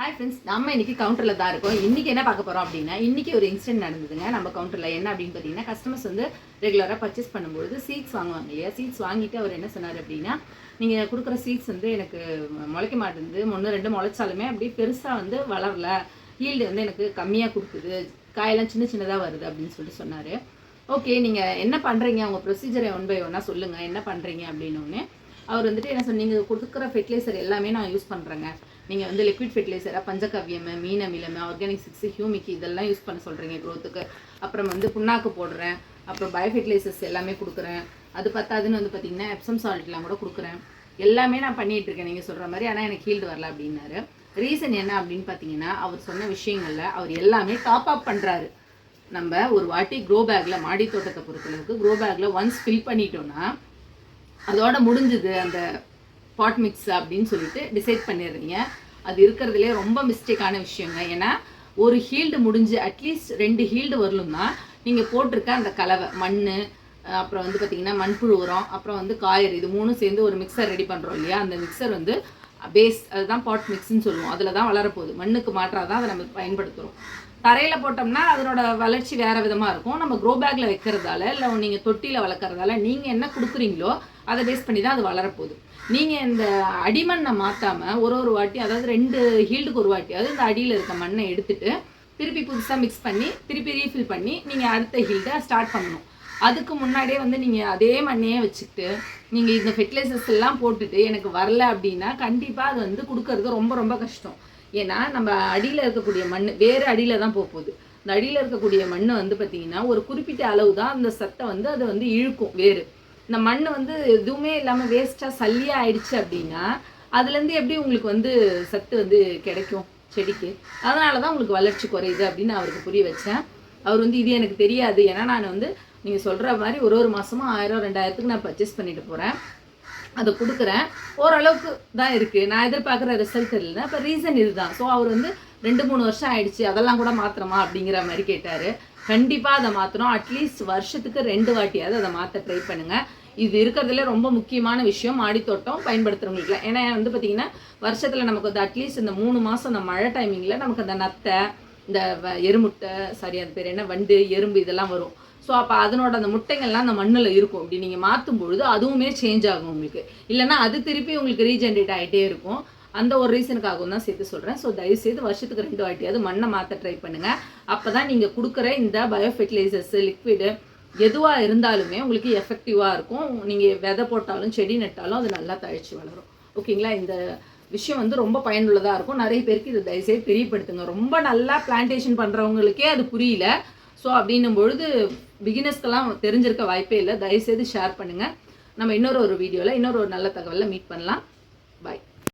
Hi friends நம்ம இன்னைக்கு கவுண்டரில் தான் இருக்கோம். இன்றைக்கி என்ன பார்க்க போகிறோம் அப்படின்னா இன்றைக்கி ஒரு இன்சிடென்ட் நடந்ததுங்க. நம்ம கவுண்டரில் என்ன அப்படின்னு பார்த்தீங்கன்னா கஸ்டமர்ஸ் வந்து ரெகுலராக பர்ச்சேஸ் பண்ணும்பொழுது சீட்ஸ் வாங்குவாங்க இல்லையா? சீட்ஸ் வாங்கிட்டு அவர் என்ன சொன்னார் அப்படின்னா நீங்கள் கொடுக்குற சீட்ஸ் வந்து எனக்கு முளைக்க மாட்டேங்குது. ஒன்று ரெண்டு முளைச்சாலுமே அப்படியே பெருசாக வந்து வளரல. ஈல்டு வந்து எனக்கு கம்மியாக கொடுக்குது. காயெல்லாம் சின்ன சின்னதாக வருது அப்படின்னு சொல்லிட்டு சொன்னார். ஓகே நீங்கள் என்ன பண்ணுறீங்க உங்கள் ப்ரொசீஜரை ஒன் பை ஒன்னாக சொல்லுங்கள் என்ன பண்ணுறீங்க அப்படின்னு அவர் வந்துட்டு என்ன சொன்னீங்க நீங்கள் கொடுக்குற ஃபெர்டிலைசர் எல்லாமே நான் யூஸ் பண்ணுறேங்க நீங்கள் வந்து லிக்விட் ஃபெர்டிலைசராக பஞ்சகவ்யம் மீனமிலம் ஆர்கானிக் சிக்ஸ் ஹியூமிக் இதெல்லாம் யூஸ் பண்ண சொல்கிறீங்க க்ரோத்துக்கு அப்புறம் வந்து புண்ணாக்கு போடுறேன். அப்புறம் பயோஃபெர்டிலைசர்ஸ் எல்லாமே கொடுக்குறேன். அது பத்தாதுன்னு வந்து பார்த்தீங்கன்னா எப்சம் சால்ட்லாம் கூட கொடுக்குறேன். எல்லாமே நான் பண்ணிகிட்டு இருக்கேன். நீங்கள் சொல்கிற மாதிரி ஆனால் எனக்கு ஹீல்டு வரல அப்படின்னாரு. ரீசன் என்ன அப்படின்னு பார்த்தீங்கன்னா அவர் சொன்ன விஷயங்களில் அவர் எல்லாமே டாப் அப் பண்ணுறாரு நம்ம ஒரு வாட்டி க்ரோ பேக்கில் மாடி தோட்டத்தை பொறுத்தளவுக்கு க்ரோ பேக்கில் ஒன்ஸ் ஃபில் பண்ணிட்டோம்னா அதோட முடிஞ்சுது அந்த பாட் மிக்ஸ் அப்படின்னு சொல்லிட்டு டிசைட் பண்ணிடுறீங்க. அது இருக்கிறதுலே ரொம்ப மிஸ்டேக்கான விஷயங்க. ஏன்னா ஒரு ஹீல்டு முடிஞ்சு அட்லீஸ்ட் ரெண்டு ஹீல்டு வரலும்னா நீங்கள் போட்டிருக்க அந்த கலவை மண் அப்புறம் வந்து பார்த்தீங்கன்னா மண்புழு உரம் அப்புறம் வந்து காயர் இது மூணும் சேர்ந்து ஒரு மிக்சர் ரெடி பண்ணுறோம் இல்லையா? அந்த மிக்சர் வந்து பேஸ் அதுதான் பாட் மிக்ஸ்ன்னு சொல்லுவோம். அதில் தான் வளரப்போகுது. மண்ணுக்கு மாற்றாக தான் அதை நம்ம பயன்படுத்துகிறோம் தரையில் போட்டோம்னா அதனோட வளர்ச்சி வேறு விதமாக இருக்கும். நம்ம க்ரோ பேக்கில் வைக்கிறதால இல்லை நீங்கள் தொட்டியில் வளர்க்குறதால நீங்கள் என்ன கொடுக்குறீங்களோ அதை பேஸ் பண்ணி தான் அது வளரப்போகுது. நீங்கள் இந்த அடிமண்ணை மாற்றாமல் ஒரு ஒரு வாட்டி அதாவது ரெண்டு ஹீல்டுக்கு ஒரு வாட்டி அதாவது இந்த அடியில் இருக்க மண்ணை எடுத்துட்டு திருப்பி புதுசாக மிக்ஸ் பண்ணி திருப்பி ரீஃபில் பண்ணி நீங்கள் அடுத்த ஹீல்டை ஸ்டார்ட் பண்ணணும். அதுக்கு முன்னாடியே வந்து நீங்கள் அதே மண்ணையே வச்சுக்கிட்டு நீங்கள் இந்த ஃபெர்டிலைசர்ஸ் எல்லாம் போட்டுட்டு எனக்கு வரல அப்படின்னா கண்டிப்பாக அது வந்து கொடுக்கறது ரொம்ப ரொம்ப கஷ்டம். ஏன்னா நம்ம அடியில் இருக்கக்கூடிய மண் வேறு அடியில் தான் போக போகுது. இந்த அடியில் இருக்கக்கூடிய மண் வந்து பார்த்திங்கன்னா ஒரு குறிப்பிட்ட அளவு தான் அந்த சத்தை வந்து அதை வந்து இழுக்கும் வேறு. இந்த மண் வந்து எதுவுமே இல்லாமல் வேஸ்ட்டாக சல்லியாக ஆயிடுச்சு அப்படின்னா அதுலேருந்து எப்படி உங்களுக்கு வந்து சத்து வந்து கிடைக்கும் செடிக்கு? அதனால தான் உங்களுக்கு வளர்ச்சி குறையுது அப்படின்னு அவருக்கு புரிய வச்சேன். அவர் வந்து இது எனக்கு தெரியாது. ஏன்னா நான் வந்து நீங்கள் சொல்கிற மாதிரி ஒரு ஒரு மாதமும் ஆயிரம் ரெண்டாயிரத்துக்கு நான் பர்ச்சேஸ் பண்ணிட்டு போகிறேன் அதை கொடுக்குறேன். ஓரளவுக்கு தான் இருக்குது நான் எதிர்பார்க்குற ரிசல்ட் இல்லை இப்போ ரீசன் இதுதான். ஸோ அவர் வந்து ரெண்டு மூணு வருஷம் ஆயிடுச்சு. அதெல்லாம் கூட மாற்றணுமா அப்படிங்கிற மாதிரி கேட்டார். கண்டிப்பாக அதை மாற்றணும் அட்லீஸ்ட் வருஷத்துக்கு ரெண்டு வாட்டியாவது அதை மாற்ற ட்ரை பண்ணுங்கள் இது இருக்கிறதுல ரொம்ப முக்கியமான விஷயம். மாடித்தோட்டம் பயன்படுத்துகிறவங்களுக்கு ஏன்னா வந்து பார்த்திங்கன்னா வருஷத்தில் நமக்கு வந்து அட்லீஸ்ட் இந்த மூணு மாதம் இந்த மழை டைமிங்கில் நமக்கு அந்த நத்தை இந்த வ- எருமுட்டை சாரி அது பேர் என்ன? வண்டு எறும்பு இதெல்லாம் வரும். ஸோ அப்போ அதனோட அந்த முட்டைகள்லாம் அந்த மண்ணில் இருக்கும். இப்படி நீங்கள் மாற்றும் பொழுது அதுவுமே சேஞ்ச் ஆகும் உங்களுக்கு. இல்லைன்னா அது திருப்பி உங்களுக்கு ரீஜென்ரேட் ஆகிட்டே இருக்கும். அந்த ஒரு ரீசனுக்காகவும் தான் சேர்த்து சொல்கிறேன் ஸோ தயவுசெய்து வருஷத்துக்கு ரெண்டு வாட்டியாவது மண்ணை மாற்ற ட்ரை பண்ணுங்கள் அப்போ தான் நீங்கள் கொடுக்குற இந்த பயோ ஃபெர்டிலைசர்ஸு லிக்விடு எதுவாக இருந்தாலுமே உங்களுக்கு எஃபெக்டிவாக இருக்கும். நீங்கள் விதை போட்டாலும் செடி நட்டாலும் அது நல்லா தழைச்சி வளரும். ஓகேங்களா இந்த விஷயம் வந்து ரொம்ப பயனுள்ளதாக இருக்கும். நிறைய பேருக்கு இதை தயவுசெய்து தெரியப்படுத்துங்க. ரொம்ப நல்லா பிளான்டேஷன் பண்ணுறவங்களுக்கே அது புரியல. ஸோ அப்படின்னும் பொழுது பிகினர்ஸ்க்கெல்லாம் தெரிஞ்சிருக்க வாய்ப்பே இல்லை. தயவுசெய்து ஷேர் பண்ணுங்கள் நம்ம இன்னொரு ஒரு வீடியோவில் இன்னொரு ஒரு நல்ல தகவலில் மீட் பண்ணலாம். பாய்